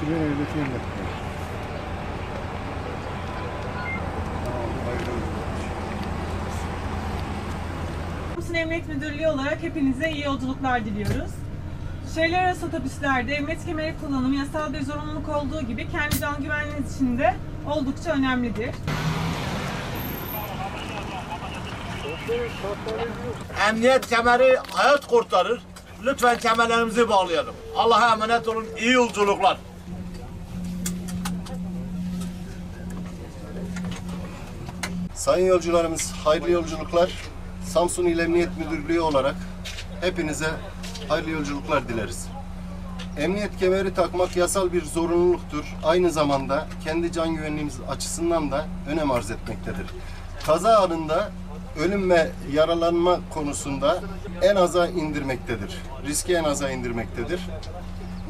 Şuraya hayırlı olsun. Samsun Emniyet Müdürlüğü olarak hepinize iyi yolculuklar diliyoruz. Şehirler arası otobüslerde emniyet kemeri kullanımı yasal bir zorunluluk olduğu gibi kendi can güvenliğiniz için de oldukça önemlidir. Emniyet kemeri hayat kurtarır. Lütfen kemerlerimizi bağlayalım. Allah'a emanet olun. İyi yolculuklar. Sayın yolcularımız hayırlı yolculuklar. Samsun İl Emniyet Müdürlüğü olarak hepinize hayırlı yolculuklar dileriz. Emniyet kemeri takmak yasal bir zorunluluktur. Aynı zamanda kendi can güvenliğimiz açısından da önem arz etmektedir. Kaza anında ölüm ve yaralanma konusunda en aza indirmektedir. Riski en aza indirmektedir.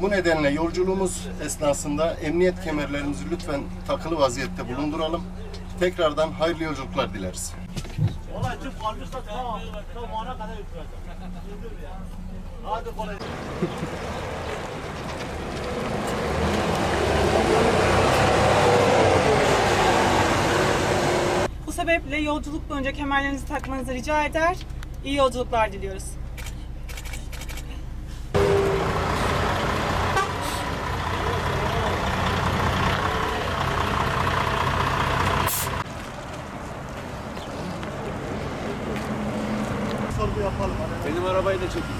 Bu nedenle yolculuğumuz esnasında emniyet kemerlerimizi lütfen takılı vaziyette bulunduralım. Tekrardan hayırlı yolculuklar dileriz. Olay tüm kalmışsa tamam. Tamam ana kadar götüreceğim. Hadi kolay. Bu sebeple yolculuk boyunca kemerlerinizi takmanızı rica eder. İyi yolculuklar diliyoruz. yapalım. Benim arabayı da çekin.